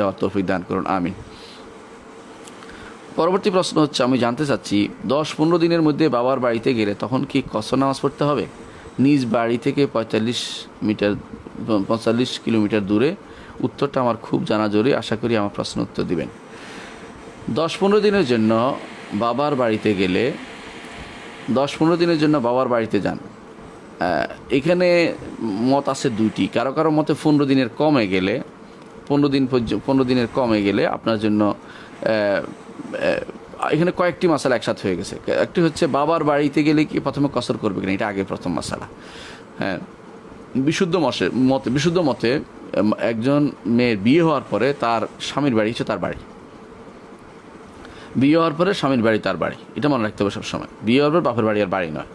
যাওয়ার তৌফিক দান করুন, আমিন। পরবর্তী প্রশ্ন হচ্ছে, আমি জানতে চাচ্ছি, দশ পনেরো দিনের মধ্যে বাবার বাড়িতে গেলে তখন কি কসর নামাজ পড়তে হবে? নিজ বাড়ি থেকে পঁয়তাল্লিশ মিটার, পঁয়তাল্লিশ কিলোমিটার দূরে। উত্তরটা আমার খুব জানা জরুরি, আশা করি আমার প্রশ্ন উত্তর দিবেন। দশ পনেরো দিনের জন্য বাবার বাড়িতে গেলে, দশ পনেরো দিনের জন্য বাবার বাড়িতে যান। এখানে মত আছে দুইটি। কারও কারও মতে পনেরো দিনের কমে গেলে পনেরো দিন পর্যন্ত পনেরো দিনের কমে গেলে আপনার জন্য এখানে কয়েকটি মশালা একসাথে হয়ে গেছে। একটি হচ্ছে বাবার বাড়িতে গেলে কি প্রথমে কসর করবে কিনা? এটা আগে প্রথম মশালা। হ্যাঁ। বিশুদ্ধ মতে মতে, বিশুদ্ধ মতে একজন মেয়ের বিয়ে হওয়ার পরে তার স্বামীর বাড়ি হচ্ছে তার বাড়ি। বিয়ে হওয়ার পরে স্বামীর বাড়ি তার বাড়ি। এটা মনে রাখতে হবে সবসময়। বিয়ে হওয়ার পর বাপের বাড়ি আর বাড়ি নয়।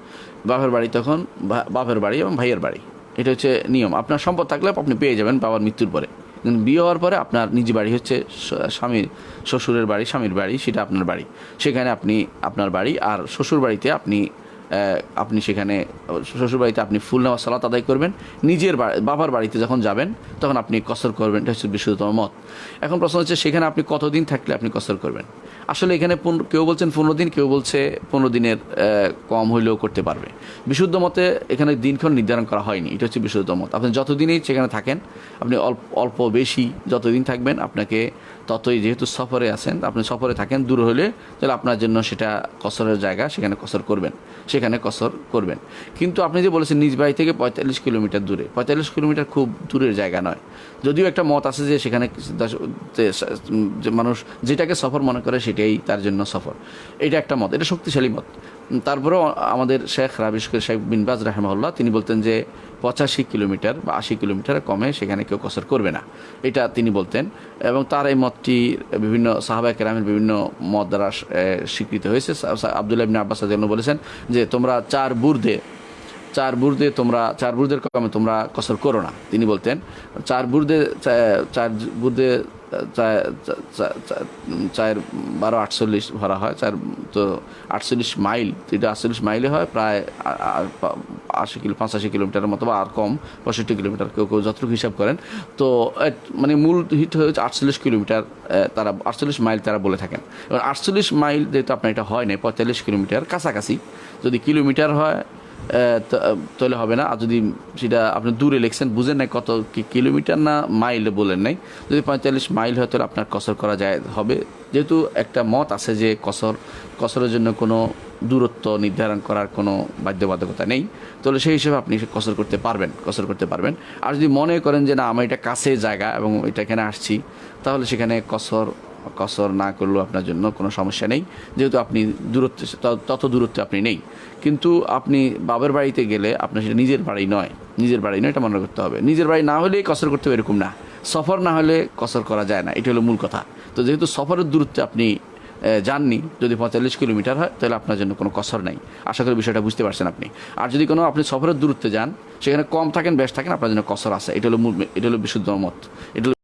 বাপের বাড়ি তখন বাপের বাড়ি এবং ভাইয়ের বাড়ি। এটা হচ্ছে নিয়ম। আপনার সম্পদ থাকলে আপনি পেয়ে যাবেন বাবার মৃত্যুর পরে। বিয়ে হওয়ার পরে আপনার নিজ বাড়ি হচ্ছে স্বামীর, শ্বশুরের বাড়ি, স্বামীর বাড়ি, সেটা আপনার বাড়ি। সেখানে আপনি আপনার বাড়ি আর শ্বশুর বাড়িতে আপনি আপনি সেখানে, শ্বশুর বাড়িতে আপনি ফুল নেওয়া সালাত আদায় করবেন। নিজের বাবার বাড়িতে যখন যাবেন, তখন আপনি কসর করবেন। এটা হচ্ছে বিশুদ্ধতম মত। এখন প্রশ্ন হচ্ছে, সেখানে আপনি কতদিন থাকলে আপনি কসর করবেন? আসলে এখানে কেউ বলছেন পনেরো দিন, কেউ বলছে পনেরো দিনের কম হইলেও করতে পারবে। বিশুদ্ধ মতে এখানে দিনক্ষণ নির্ধারণ করা হয়নি। এটা হচ্ছে বিশুদ্ধ মত। আপনি যতদিনই সেখানে থাকেন, আপনি অল্প অল্প বেশি যতদিন থাকবেন, আপনাকে ততই যেহেতু সফরে আছেন, আপনি সফরে থাকেন, দূর হলে তাহলে আপনার জন্য সেটা কসরের জায়গা, সেখানে কসর করবেন। সেখানে কসর করবেন। কিন্তু আপনি যে বলেছেন নিজ বাড়ি থেকে পঁয়তাল্লিশ কিলোমিটার দূরে। পঁয়তাল্লিশ কিলোমিটার খুব দূরের জায়গা নয়। যদিও একটা মত আছে যে সেখানে মানুষ যেটাকে সফর মনে করে সেটাই তার জন্য সফর। এটা একটা মত, এটা শক্তিশালী মত। তারপরেও আমাদের শেখ রাবিশকর শেখ বিনবাজ রাহেমাল্লাহ তিনি বলতেন যে পঁচাশি কিলোমিটার বা আশি কিলোমিটার কমে সেখানে কেউ কসর করবে না। এটা তিনি বলতেন এবং তার এই মতটি বিভিন্ন সাহাবা কেরামের বিভিন্ন মত দ্বারা স্বীকৃত হয়েছে। আবদুল্লাহ আব্বাস জন্য বলেছেন যে, তোমরা চার বুর্দে চার বুর্দে তোমরা, চার বুর্দের কমে তোমরা কসর করো না। তিনি বলতেন, চার বুর্দে চার বুর্দে চার বারো আটচল্লিশ ভরা হয়, চার, তো আটচল্লিশ মাইল এটা আটচল্লিশ মাইলে হয়, প্রায় আশি কিলো পঁচাশি কিলোমিটারের মতো বা আর কম, পঁয়ষট্টি কিলোমিটার, কেউ কেউ যতটুকু হিসাব করেন। তো মানে মূল হিট হচ্ছে আটচল্লিশ কিলোমিটার তারা, আটচল্লিশ মাইল তারা বলে থাকেন। এবার আটচল্লিশ মাইল যেহেতু আপনার এটা হয় না পঁয়তাল্লিশ কিলোমিটার কাছাকাছি, যদি কিলোমিটার হয় তাহলে হবে না। আর যদি সেটা আপনি দূরে লিখছেন, বুঝেন নাই কত কিলোমিটার না মাইল বলেন নাই। যদি পঁয়তাল্লিশ মাইল হয়, তাহলে আপনার কসর করা যায়, হবে। যেহেতু একটা মত আছে যে কসর, কসরের জন্য কোনো দূরত্ব নির্ধারণ করার কোনো বাধ্যবাধকতা নেই। তাহলে সেই হিসেবে আপনি কসর করতে পারবেন, কসর করতে পারবেন। আর যদি মনে করেন যে না, আমার এটা কাছে জায়গা এবং এটা এখানে আসছি, তাহলে সেখানে কসর কসর না করলেও আপনার জন্য কোনো সমস্যা নেই। যেহেতু আপনি দূরত্বে, তত দূরত্বে আপনি নেই। কিন্তু আপনি বাবার বাড়িতে গেলে আপনার সেটা নিজের বাড়ি নয়। নিজের বাড়ি নয়, এটা মনে করতে হবে। নিজের বাড়ি না হলেই কসর করতে হবে এরকম না। সফর না হলে কসর করা যায় না। এটা হলো মূল কথা। তো যেহেতু সফরের দূরত্বে আপনি যাননি, যদি পঁয়তাল্লিশ কিলোমিটার হয়, তাহলে আপনার জন্য কোনো কসর নাই। আশা করি বিষয়টা বুঝতে পারছেন আপনি। আর যদি কোনো, আপনি সফরের দূরত্বে যান, সেখানে কম থাকেন, বেশ থাকেন, আপনার জন্য কসর আছে। এটা হলো এটা হলো বিশুদ্ধ মত। এটা হলো